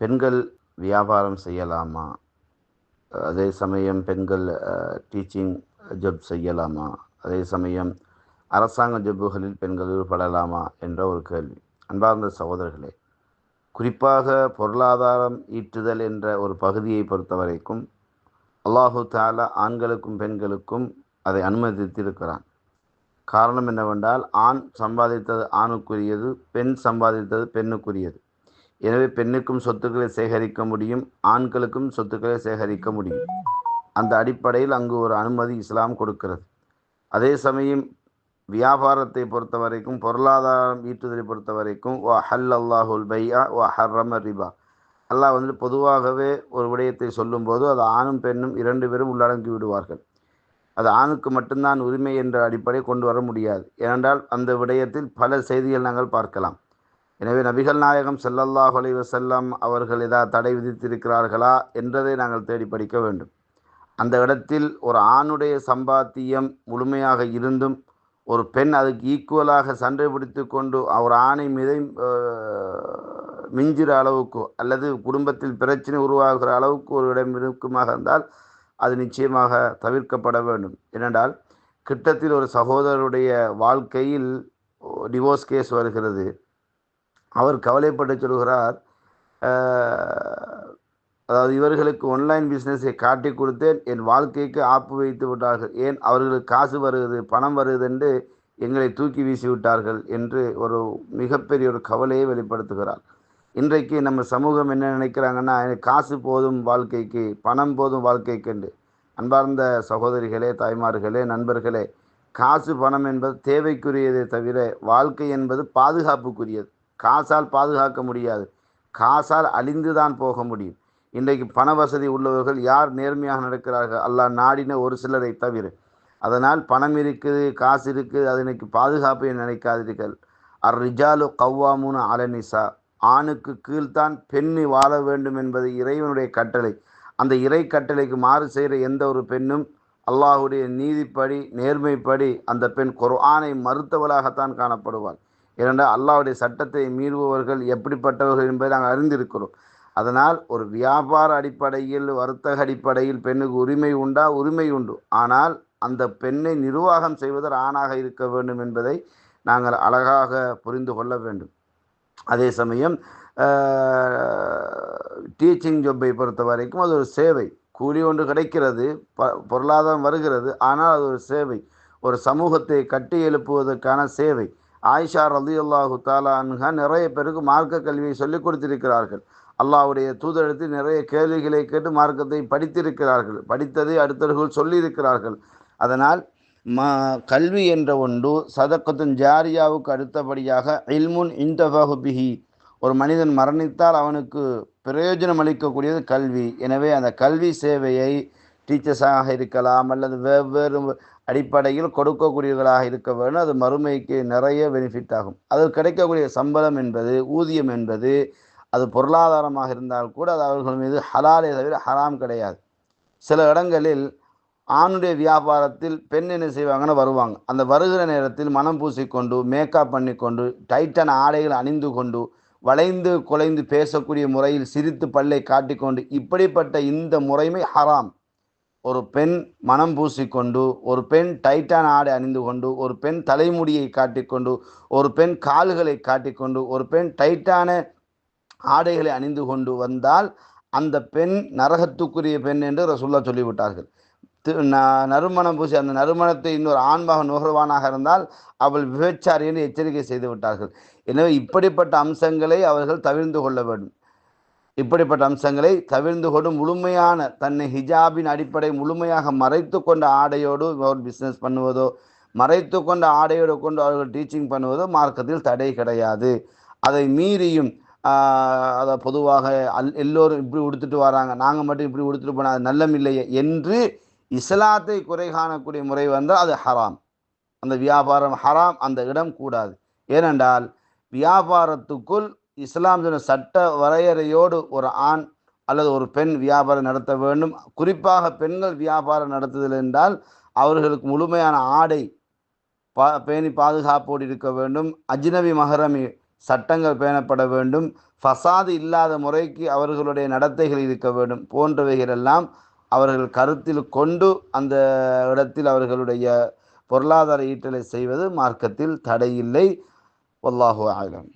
பெண்கள் வியாபாரம் செய்யலாமா? அதே சமயம் பெண்கள் டீச்சிங் ஜப் செய்யலாமா? அதே சமயம் அரசாங்க ஜப்புகளில் பெண்கள் ஈடுபடலாமா? என்ற ஒரு கேள்வி. அன்பார்ந்த சகோதரர்களே குறிப்பாக பொருளாதாரம் ஈட்டுதல் என்ற ஒரு பகுதியை பொறுத்த வரைக்கும் அல்லாஹு தாலா ஆண்களுக்கும் பெண்களுக்கும் அதை அனுமதித்திருக்கிறான். காரணம் என்னவென்றால் ஆண் சம்பாதித்தது ஆணுக்குரியது பெண் சம்பாதித்தது பெண்ணுக்குரியது. எனவே பெண்ணுக்கும் சொத்துக்களை சேகரிக்க முடியும் ஆண்களுக்கும் சொத்துக்களை சேகரிக்க முடியும். அந்த அடிப்படையில் அங்கு ஒரு அனுமதி இஸ்லாம் கொடுக்கிறது. அதே சமயம் வியாபாரத்தை பொறுத்த வரைக்கும் பொருளாதாரம் ஈட்டுதலை பொறுத்த வரைக்கும் ஓ ஹல் அல்லாஹுல் பையா ஓ ஹர்ரம ரிபா. அல்லாஹ் வந்துட்டு பொதுவாகவே ஒரு விடயத்தை சொல்லும்போது அது ஆணும் பெண்ணும் இரண்டு பேரும் உள்ளடங்கி விடுவார்கள். அது ஆணுக்கு மட்டும்தான் உரிமை என்ற அடிப்படை கொண்டு வர முடியாது. ஏனென்றால் அந்த விடயத்தில் பல செய்திகள் நாங்கள் பார்க்கலாம். எனவே நபிகள் நாயகம் செல்லல்லாஹ் அலை செல்லம் அவர்கள் ஏதாவது தடை விதித்திருக்கிறார்களா என்றதை நாங்கள் தேடி படிக்க வேண்டும். அந்த இடத்தில் ஒரு ஆணுடைய சம்பாத்தியம் முழுமையாக இருந்தும் ஒரு பெண் அதுக்கு ஈக்குவலாக சண்டை பிடித்து கொண்டு ஒரு ஆணை மிதை மிஞ்சிற அளவுக்கு அல்லது குடும்பத்தில் பிரச்சனை உருவாகிற அளவுக்கு ஒரு இடம் இருக்குமாக இருந்தால் அது நிச்சயமாக தவிர்க்கப்பட வேண்டும். ஏனென்றால் கிட்டத்தில் ஒரு சகோதரருடைய வாழ்க்கையில் டிவோர்ஸ் கேஸ் வருகிறது. அவர் கவலைப்பட்டு சொல்கிறார் அதாவது இவர்களுக்கு ஒன்லைன் பிஸ்னஸை காட்டி கொடுத்தேன். என் வாழ்க்கைக்கு ஆப்பு வைத்து விட்டார்கள். ஏன்? அவர்களுக்கு காசு வருகிறது பணம் வருகிறது என்று எங்களை தூக்கி வீசி விட்டார்கள் என்று ஒரு மிகப்பெரிய ஒரு கவலையை வெளிப்படுத்துகிறார். இன்றைக்கு நம்ம சமூகம் என்ன நினைக்கிறாங்கன்னா எனக்கு காசு போதும் வாழ்க்கைக்கு பணம் போதும் வாழ்க்கைக்கு என்று. அன்பார்ந்த சகோதரிகளே தாய்மார்களே நண்பர்களே காசு பணம் என்பது தேவைக்குரியதே தவிர வாழ்க்கை என்பது பாதுகாப்புக்குரியது. காசால் பாதுகாக்க முடியாது. காசால் அழிந்து தான் போக முடியும். இன்றைக்கு பண வசதி உள்ளவர்கள் யார் நேர்மையாக நடக்கிறார்கள்? அல்லாஹ் நாடின ஒரு சிலரை தவிர. அதனால் பணம் இருக்குது காசு இருக்குது அது இன்னைக்கு பாதுகாப்பை நினைக்காதீர்கள். அர் ரிஜாலு கவ்வாமுன்னு அலனிசா. ஆணுக்கு கீழ்தான் பெண்ணு வாழ வேண்டும் என்பது இறைவனுடைய கட்டளை. அந்த இறை கட்டளைக்கு மாறு செய்கிற எந்த ஒரு பெண்ணும் அல்லாஹுடைய நீதிப்படி நேர்மைப்படி அந்த பெண் குர்ஆனை மறுத்தவளாகத்தான் காணப்படுவாள். ஏனென்றால் அல்லாவுடைய சட்டத்தை மீறுபவர்கள் எப்படிப்பட்டவர்கள் என்பதை நாங்கள் அறிந்திருக்கிறோம். அதனால் ஒரு வியாபார அடிப்படையில் வர்த்தக அடிப்படையில் பெண்ணுக்கு உரிமை உண்டா? உரிமை உண்டு. ஆனால் அந்த பெண்ணை நிர்வாகம் செய்வதில் ஆணாக இருக்க வேண்டும் என்பதை நாங்கள் அழகாக புரிந்து கொள்ள வேண்டும். அதே சமயம் டீச்சிங் ஜொப்பை பொறுத்த வரைக்கும் அது ஒரு சேவை. கூலி ஒன்று கிடைக்கிறது ப பொருளாதாரம் வருகிறது. ஆனால் அது ஒரு சேவை. ஒரு சமூகத்தை கட்டி எழுப்புவதற்கான சேவை. ஆயிஷா ரலி அல்லாஹு தாலான்ஹா நிறைய பேருக்கு மார்க்க கல்வியை சொல்லிக் கொடுத்திருக்கிறார்கள். அல்லாவுடைய தூதரத்தில் நிறைய கேள்விகளை கேட்டு மார்க்கத்தை படித்திருக்கிறார்கள். படித்ததை அடுத்தவர்கள் சொல்லியிருக்கிறார்கள். அதனால் ம கல்வி என்ற ஒன்று சதக்கத்தின் ஜாரியாவுக்கு அடுத்தபடியாக இல்முன் இன்தஃபஹு பிஹி. ஒரு மனிதன் மரணித்தால் அவனுக்கு பிரயோஜனம் அளிக்கக்கூடியது கல்வி. எனவே அந்த கல்வி சேவையை டீச்சர்ஸாக இருக்கலாம் அல்லது வெவ்வேறு அடிப்படையில் கொடுக்கக்கூடியவர்களாக இருக்க வேண்டும். அது மறுமைக்கு நிறைய பெனிஃபிட் ஆகும். அது கிடைக்கக்கூடிய சம்பளம் என்பது ஊதியம் என்பது அது பொருளாதாரமாக இருந்தால் கூட அது அவர்கள் மீது ஹலாலே தவிர ஹராம் கிடையாது. சில இடங்களில் ஆணுடைய வியாபாரத்தில் பெண் என்ன செய்வாங்கன்னு வருவாங்க. அந்த வருகிற நேரத்தில் மனம் பூசிக்கொண்டு மேக்கப் பண்ணிக்கொண்டு டைட்டான ஆடைகள் அணிந்து கொண்டு வளைந்து குலைந்து பேசக்கூடிய முறையில் சிரித்து பல்லை காட்டிக்கொண்டு இப்படிப்பட்ட இந்த முறைமை ஹராம். ஒரு பெண் மனம் பூசிக்கொண்டு ஒரு பெண் டைட்டான ஆடை அணிந்து கொண்டு ஒரு பெண் தலைமுடியை காட்டிக்கொண்டு ஒரு பெண் கால்களை காட்டிக்கொண்டு ஒரு பெண் டைட்டான ஆடைகளை அணிந்து கொண்டு வந்தால் அந்த பெண் நரகத்துக்குரிய பெண் என்று ரசுல்லா சொல்லிவிட்டார்கள். நறுமணம் பூசி அந்த நறுமணத்தை இன்னொரு ஆண்பாக நுகர்வானாக இருந்தால் அவள் விபச்சாரி என்று எச்சரிக்கை செய்து விட்டார்கள் எனவே இப்படிப்பட்ட அம்சங்களை அவர்கள் தவிர்ந்து கொள்ள வேண்டும். இப்படிப்பட்ட அம்சங்களை தவிர்ந்து கொண்டு முழுமையான தன்னை ஹிஜாபின் அடிப்படை முழுமையாக மறைத்து கொண்ட ஆடையோடு ஒரு பிஸ்னஸ் பண்ணுவதோ மறைத்து கொண்ட ஆடையோடு கொண்டு அவர்கள் டீச்சிங் பண்ணுவதோ மார்க்கத்தில் தடை கிடையாது. அதை மீறியும் அதை பொதுவாக அல் எல்லோரும் இப்படி உடுத்துட்டு வராங்க. நாங்கள் மட்டும் இப்படி உடுத்துட்டு போனால் அது நல்லம் இல்லையே என்று இஸ்லாத்தை குறை காணக்கூடிய முறை வந்தால் அது ஹராம். அந்த வியாபாரம் ஹராம் அந்த இடம் கூடாது. ஏனென்றால் வியாபாரத்துக்குள் இஸ்லாம் சொன்ன சட்ட வரையறையோடு ஒரு ஆண் அல்லது ஒரு பெண் வியாபாரம் நடத்த வேண்டும். குறிப்பாக பெண்கள் வியாபாரம் நடத்துதல் என்றால் அவர்களுக்கு முழுமையான ஆடை பா பேணி பாதுகாப்போடு இருக்க வேண்டும். அஜ்னபி மகரமி சட்டங்கள் பேணப்பட வேண்டும். ஃபசாது இல்லாத முறைக்கு அவர்களுடைய நடத்தைகள் இருக்க வேண்டும். போன்றவைகளெல்லாம் அவர்கள் கருத்தில் கொண்டு அந்த இடத்தில் அவர்களுடைய பொருளாதார ஈட்டலை செய்வது மார்க்கத்தில் தடையில்லை. வல்லாஹு ஆலம்